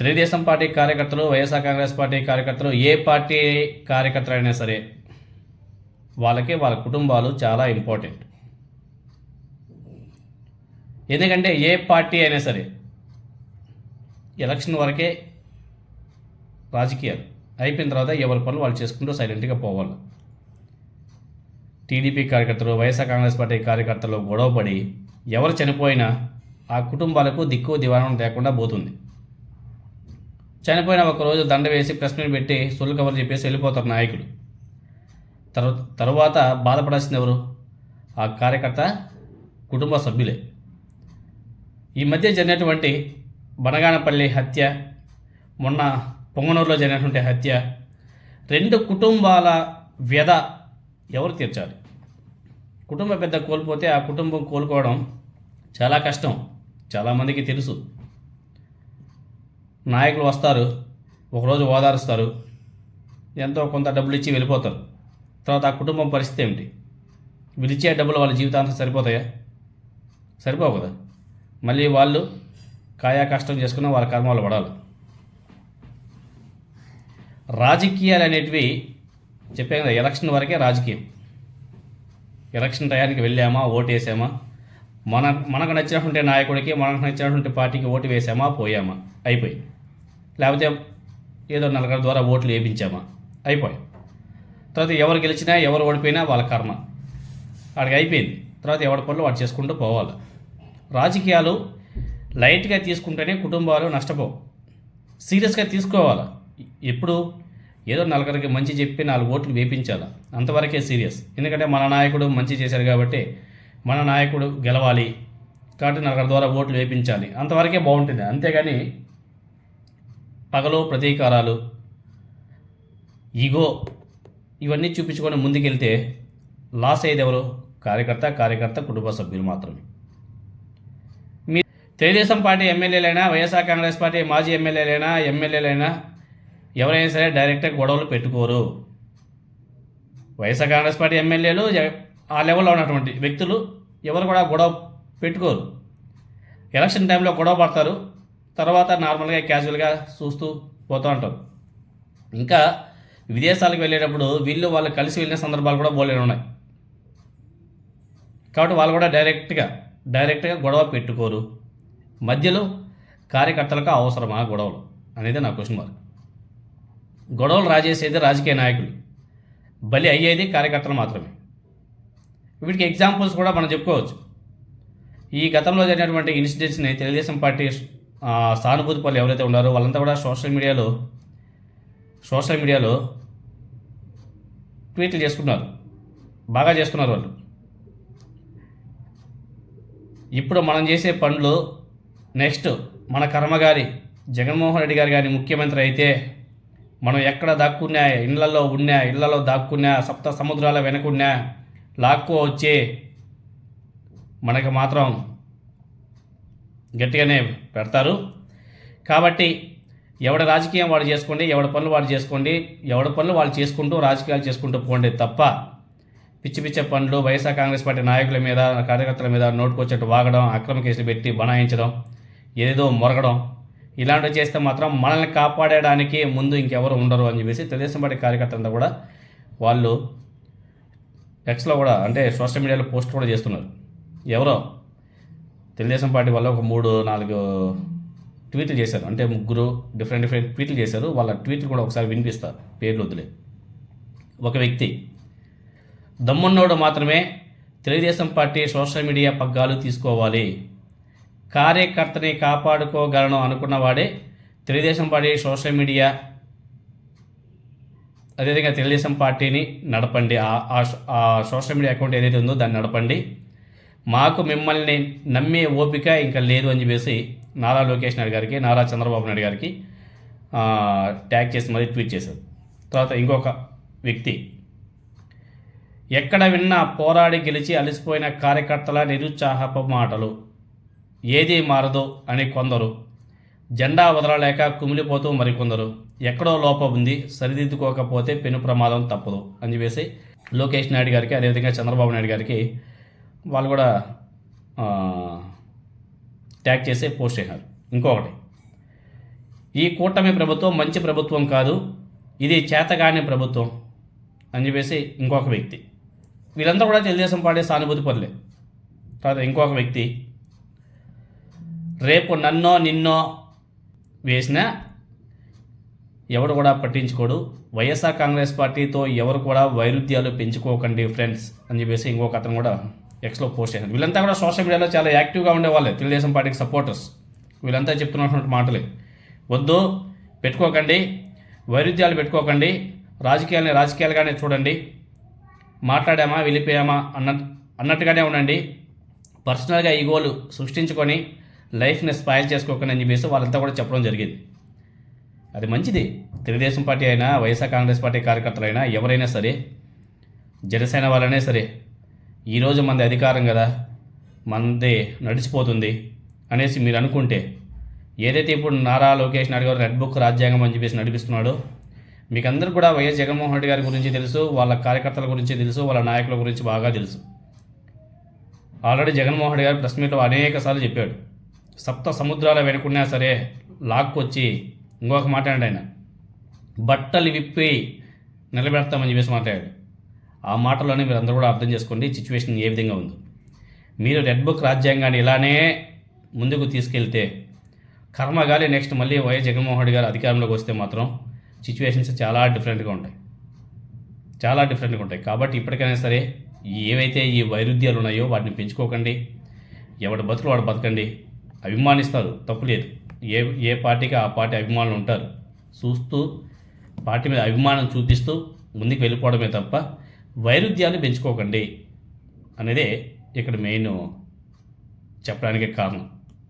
Telugu Desam party కార్యకర్తలు YSR Congress party కార్యకర్తలు ఏ party కార్యకర్తలు అయినా సరే వాళ్ళకి వాళ్ళ కుటుంబాలు చాలా ఇంపార్టెంట్. ఎందుకంటే ఏ పార్టీ అయినా సరే ఎలక్షన్ వరకే రాజకీయాలు అయిపోయిన తర్వాత ఎవరి పనులు వాళ్ళు చేసుకుంటూ సైలెంట్గా పోవాలి. టీడీపీ కార్యకర్తలు వైఎస్ఆర్ కాంగ్రెస్ పార్టీ కార్యకర్తలు గొడవపడి ఎవరు చనిపోయినా ఆ కుటుంబాలకు దిక్కు దివాణం లేకుండా పోతుంది. చనిపోయిన ఒక రోజు దండ వేసి ప్రెస్ మీట్ పెట్టి సొల్లు కవర్ చెప్పేసి వెళ్ళిపోతారు నాయకుడు తరు తరువాత బాధపడాల్సింది ఎవరు? ఆ కార్యకర్త కుటుంబ సభ్యులే. ఈ మధ్య జరిగినటువంటి బనగానపల్లి హత్య మొన్న పొంగనూరులో జరిగినటువంటి హత్య రెండు కుటుంబాల వ్యధ ఎవరు తీర్చాలి? కుటుంబ పెద్ద కోల్పోతే ఆ కుటుంబం కోలుకోవడం చాలా కష్టం. చాలామందికి తెలుసు. నాయకులు వస్తారు ఒకరోజు ఓదారుస్తారు ఎంతో కొంత డబ్బులు ఇచ్చి వెళ్ళిపోతారు. తర్వాత ఆ కుటుంబం పరిస్థితి ఏమిటి? వీళ్ళు డబ్బులు వాళ్ళ జీవితాంతం సరిపోతాయా? సరిపోవు కదా. మళ్ళీ వాళ్ళు కాయా కష్టం చేసుకున్న వాళ్ళ కర్మాలు పడాలి. రాజకీయాలు అనేటివి చెప్పాను కదా ఎలక్షన్ వరకే రాజకీయం. ఎలక్షన్ టయానికి వెళ్ళామా ఓటు వేసామా మన మనకు నచ్చినటువంటి నాయకుడికి మనకు నచ్చినటువంటి పార్టీకి ఓటు వేసామా పోయామా? అయిపోయింది. లేకపోతే ఏదో నలుగురు ద్వారా ఓట్లు వేయించామా అయిపోయి తర్వాత ఎవరు గెలిచినా ఎవరు ఓడిపోయినా వాళ్ళ కర్మ. వాడికి అయిపోయింది. తర్వాత ఎవరి పనులు వాడు చేసుకుంటూ పోవాలి. రాజకీయాలు లైట్గా తీసుకుంటేనే కుటుంబాలు నష్టపోవు. సీరియస్గా తీసుకోవాలి. ఎప్పుడు? ఏదో నలుగురికి మంచి చెప్పి నాలుగు ఓట్లు వేపించాలి. అంతవరకే సీరియస్. ఎందుకంటే మన నాయకుడు మంచి చేశారు కాబట్టి మన నాయకుడు గెలవాలి కాబట్టి నాకు ద్వారా ఓట్లు వేపించాలి. అంతవరకే బాగుంటుంది. అంతేగాని పగలు ప్రతీకారాలు ఈగో ఇవన్నీ చూపించుకొని ముందుకెళ్తే లాస్ అయ్యేది ఎవరు? కార్యకర్త కార్యకర్త కుటుంబ సభ్యులు మాత్రమే. మీ తెలుగుదేశం పార్టీ ఎమ్మెల్యేలైనా వైఎస్ఆర్ కాంగ్రెస్ పార్టీ మాజీ ఎమ్మెల్యేలైనా ఎమ్మెల్యేలైనా ఎవరైనా సరే డైరెక్ట్గా గొడవలు పెట్టుకోరు. వైఎస్ఆర్ కాంగ్రెస్ పార్టీ ఎమ్మెల్యేలు ఆ లెవెల్లో ఉన్నటువంటి వ్యక్తులు ఎవరు కూడా గొడవ పెట్టుకోరు. ఎలక్షన్ టైంలో గొడవ పడతారు. తర్వాత నార్మల్గా క్యాజువల్గా చూస్తూ పోతూ ఉంటారు. ఇంకా విదేశాలకు వెళ్ళేటప్పుడు వీళ్ళు వాళ్ళు కలిసి వెళ్ళిన సందర్భాలు కూడా బోలేని ఉన్నాయి. కాబట్టి వాళ్ళు కూడా డైరెక్ట్గా డైరెక్ట్గా గొడవ పెట్టుకోరు. మధ్యలో కార్యకర్తలకు అవసరమా గొడవలు అనేది నా క్వశ్చన్ మార్క్ గొడవలు రాజేసేది రాజకీయ నాయకులు. బలి అయ్యేది కార్యకర్తలు మాత్రమే. వీటికి ఎగ్జాంపుల్స్ కూడా మనం చెప్పుకోవచ్చు. ఈ గతంలో జరిగినటువంటి ఇన్సిడెంట్స్ని తెలుగుదేశం పార్టీ సానుభూతి పనులు ఎవరైతే ఉన్నారో వాళ్ళంతా కూడా సోషల్ మీడియాలో సోషల్ మీడియాలో ట్వీట్లు చేసుకున్నారు. బాగా చేసుకున్నారు వాళ్ళు. ఇప్పుడు మనం చేసే పనులు నెక్స్ట్ మన కర్మగారి జగన్మోహన్ రెడ్డి గారు కానీ ముఖ్యమంత్రి అయితే మనం ఎక్కడ దాక్కున్నా ఇళ్ళలో ఉన్నా ఇళ్ళలో దాక్కున్నా సప్త సముద్రాల వెనుకున్నా లాక్కో వచ్చే మనకి మాత్రం గట్టిగానే పెడతారు. కాబట్టి ఎవడ రాజకీయం వాడు చేసుకోండి ఎవడ పనులు వాడు చేసుకోండి ఎవడ పనులు వాళ్ళు చేసుకుంటూ రాజకీయాలు చేసుకుంటూ పోండి తప్ప పిచ్చి పిచ్చ పనులు వైఎస్ఆర్ కాంగ్రెస్ పార్టీ నాయకుల మీద కార్యకర్తల మీద నోటుకొచ్చేట్టు వాగడం అక్రమ కేసులు పెట్టి బనాయించడం ఏదో మొరగడం ఇలాంటివి చేస్తే మాత్రం మనల్ని కాపాడడానికి ముందు ఇంకెవరు ఉండరు అని చెప్పేసి తెలుగుదేశం పార్టీ కార్యకర్తలంతా కూడా వాళ్ళు ఎక్స్లో కూడా అంటే సోషల్ మీడియాలో పోస్ట్ కూడా చేస్తున్నారు. ఎవరో? తెలుగుదేశం పార్టీ వల్ల ఒక మూడు నాలుగు ట్వీట్లు చేశారు. అంటే ముగ్గురు డిఫరెంట్ డిఫరెంట్ ట్వీట్లు చేశారు. వాళ్ళ ట్వీట్లు కూడా ఒకసారి వినిపిస్తారు పేర్లు వదిలే. ఒక వ్యక్తి దమ్మున్నోడు మాత్రమే తెలుగుదేశం పార్టీ సోషల్ మీడియా పగ్గాలు తీసుకోవాలి. కార్యకర్తని కాపాడుకోగలను అనుకున్నవాడే తెలుగుదేశం పార్టీ సోషల్ మీడియా అదేవిధంగా తెలుగుదేశం పార్టీని నడపండి. ఆ- ఆ సోషల్ మీడియా అకౌంట్ ఏదైతే ఉందో దాన్ని నడపండి. మాకు మిమ్మల్ని నమ్మే ఓపిక ఇంకా లేదు అని చెప్పేసి నారా లోకేష్ నాయుడు గారికి నారా చంద్రబాబు నాయుడు గారికి ట్యాగ్ చేసి మరీ ట్వీట్ చేశారు. తర్వాత ఇంకొక వ్యక్తి ఎక్కడ విన్నా పోరాడి గెలిచి అలసిపోయిన కార్యకర్తల నిరుత్సాహపు మాటలు ఏది మారదు అని కొందరు జెండా వదలలేక కుమిలిపోతూ మరికొందరు ఎక్కడో లోపం ఉంది సరిదిద్దుకోకపోతే పెను ప్రమాదం తప్పదు అని చెప్పేసి లోకేష్ నాయుడు గారికి అదేవిధంగా చంద్రబాబు నాయుడు గారికి వాళ్ళు కూడా ట్యాగ్ చేసే పోస్ట్ చేశారు. ఇంకొకటి ఈ కూటమి ప్రభుత్వం మంచి ప్రభుత్వం కాదు ఇది చేతగాని ప్రభుత్వం అని చెప్పేసి ఇంకొక వ్యక్తి. వీళ్ళందరూ కూడా తెలుగుదేశం పార్టీ సానుభూతి పనులే తర్వాత ఇంకొక వ్యక్తి రేపు నన్నో నిన్నో వేసినా ఎవడు కూడా పట్టించుకోడు. వైఎస్ఆర్ కాంగ్రెస్ పార్టీతో ఎవరు కూడా వైరుధ్యాలు పెంచుకోకండి ఫ్రెండ్స్ అని చెప్పేసి ఇంకొక అతను కూడా ఎక్స్లో పోస్ట్ చేశారు వీళ్ళంతా కూడా సోషల్ మీడియాలో చాలా యాక్టివ్గా ఉండేవాళ్ళే. తెలుగుదేశం పార్టీకి సపోర్టర్స్. వీళ్ళంతా చెప్తున్నటువంటి మాటలే. వద్దు పెట్టుకోకండి. వైరుధ్యాలు పెట్టుకోకండి. రాజకీయాలని రాజకీయాలుగానే చూడండి. మాట్లాడామా వెళ్ళిపోయామా అన్న అన్నట్టుగానే ఉండండి. పర్సనల్గా ఈగోలు సృష్టించుకొని లైఫ్ని స్పాయిల్ చేసుకోకండి అని చెప్పేసి వాళ్ళంతా కూడా చెప్పడం జరిగింది. అది మంచిది. తెలుగుదేశం పార్టీ అయినా వైఎస్ఆర్ కాంగ్రెస్ పార్టీ కార్యకర్తలైనా ఎవరైనా సరే జనసేన వాళ్ళనే సరే ఈరోజు మనది అధికారం కదా మనదే నడిచిపోతుంది అనేసి మీరు అనుకుంటే ఏదైతే ఇప్పుడు నారా లోకేష్ నాయుడు గారు రెడ్ బుక్ రాజ్యాంగం అని చెప్పేసి నడిపిస్తున్నాడో మీకు అందరూ కూడా వైఎస్ జగన్మోహన్ రెడ్డి గారి గురించి తెలుసు వాళ్ళ కార్యకర్తల గురించి తెలుసు వాళ్ళ నాయకుల గురించి బాగా తెలుసు. ఆల్రెడీ జగన్మోహన్ రెడ్డి గారు ప్రెస్ మీట్లో అనేక సార్లు చెప్పాడు. సప్త సముద్రాల వెనుకున్నా సరే లాక్కొచ్చి ఇంకొక మాట్లాడండి ఆయన. బట్టలు విప్పి నిలబెడతామని చెప్పేసి మాట్లాడాడు. ఆ మాటలోనే మీరు అందరూ కూడా అర్థం చేసుకోండి సిచ్యువేషన్ ఏ విధంగా ఉందో. మీరు రెడ్ బుక్ రాజ్యాంగాన్ని ఇలానే ముందుకు తీసుకెళ్తే కర్మగాలి నెక్స్ట్ మళ్ళీ వైఎస్ జగన్మోహన్ రెడ్డి గారు అధికారంలోకి వస్తే మాత్రం సిచ్యువేషన్స్ చాలా డిఫరెంట్గా ఉంటాయి. చాలా డిఫరెంట్గా ఉంటాయి. కాబట్టి ఇప్పటికైనా సరే ఏవైతే ఈ వైరుధ్యాలు ఉన్నాయో వాటిని పెంచుకోకండి. ఎవడు బతుకులు వాడు బతకండి. అభిమానిస్తారు తప్పు లేదు ఏ ఏ పార్టీకి ఆ పార్టీ అభిమానులు ఉంటారు? చూస్తూ పార్టీ మీద అభిమానం చూపిస్తూ ముందుకు వెళ్ళిపోవడమే తప్ప వైరుధ్యాన్ని పెంచుకోకండి అనేదే ఇక్కడ మెయిన్ చెప్పడానికి కారణం.